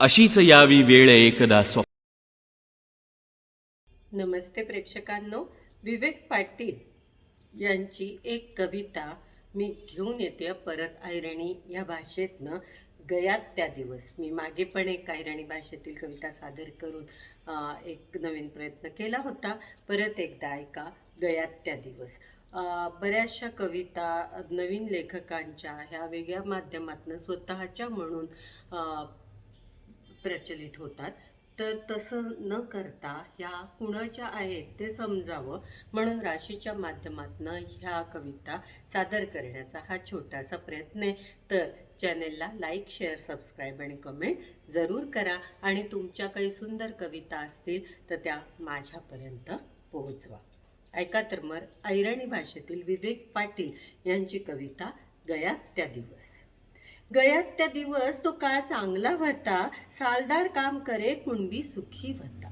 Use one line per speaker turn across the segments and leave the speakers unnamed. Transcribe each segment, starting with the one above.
अशीच यावी वेळ एकदा स्व
नमस्ते प्रेक्षकांनो. विवेक पाटील यांची एक कविता मी घेऊन येते परत ऐरणी या भाषेतनं. गयात त्या दिवस. मी मागे पण एक ऐरणी भाषेतील कविता सादर करून एक नवीन प्रयत्न केला होता. परत एकदा ऐका. गयात त्या दिवस. बऱ्याचशा कविता नवीन लेखकांच्या ह्या वेगळ्या माध्यमातून स्वतःच्या म्हणून प्रचलित होतात. तर तसं न करता ह्या कुणाच्या आहेत ते समजावं म्हणून राशीच्या माध्यमातून ह्या कविता सादर करण्याचा हा छोटासा प्रयत्न आहे. तर चॅनेलला लाईक शेअर सबस्क्राईब आणि कमेंट जरूर करा आणि तुमच्या काही सुंदर कविता असतील तर त्या माझ्यापर्यंत पोहोचवा. ऐका तर मग ऐरणी भाषेतील विवेक पाटील यांची कविता गया त्या दिवस. गयात त्या दिवस तो काळ चांगला व्हता सालदार काम करे कुणबी सुखी व्हता.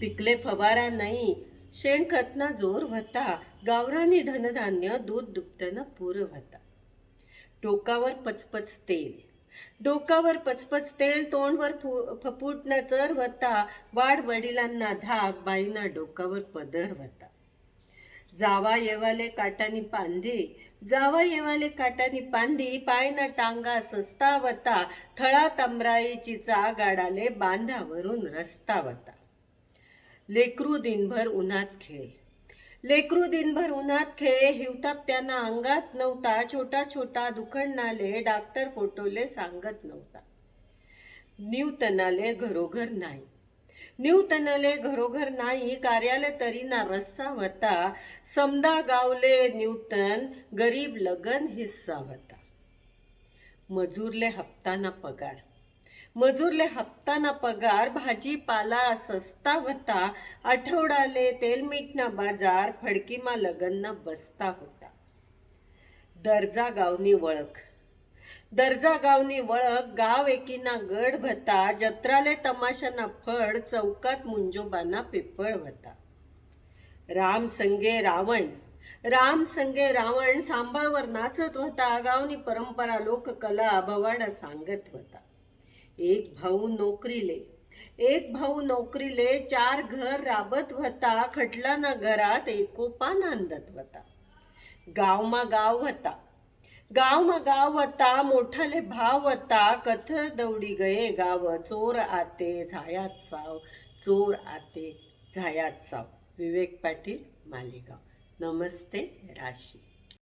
पिकले फवारा नाही शेणखतना जोर व्हता गावरानी धनधान्य दूध दुभत्यानं पूर व्हता. डोकावर पचपच तेल डोकावर पचपच तेल तोंडवर फु चर व्हता वाढ वडिलांना धाक बाईंना डोकावर पदर व्हता. जावा येवाले काटानी पांधे जावा येवाले काटानी पांधी पायना टांगा सस्तावता थळा तमराईची गाडाले बांधावरून रस्तावता. लेकरू दिनभर उन्हात खेळे. लेकरू दिनभर उन्हात खेळे हिवताप त्यांना अंगात नव्हता छोटा छोटा दुखणाले डॉक्टर फोटोले सांगत नव्हता. न्यूतनाले घरोघर नाही. न्यूतनले घरोघर नाही कार्यालय तरी ना रस्सा होता समदा गावले न्यूतन गरीब लगन हिस्सा होता मजूरले हप्ताना पगार. मजूरले हप्ताना पगार भाजीपाला सस्ता होता आठवडाले तेलमीठना बाजार फडकीमा लगनना बसता होता दर्जा गावनी वळख. दर्जा गावनी वळख गाव एकीना गड भता जत्राले तमाशाना फड चौकात मुंजोबांना पिपळ होता राम संगे रावण. राम संगे रावण सांभाळवर नाचत होता गावनी परंपरा लोककला भवाडा सांगत होता एक भाऊ नोकरीले. एक भाऊ नोकरीले चार घर राबत होता खटलाना घरात एकोपा नांदत होता गावमा गाव होता गावमा गाव होता मोठाले भाव होता कथर दौडी गये गाव. चोर आते झायात साव चोर आते झायात साव. विवेक पाटील मालेगाव. नमस्ते राशी.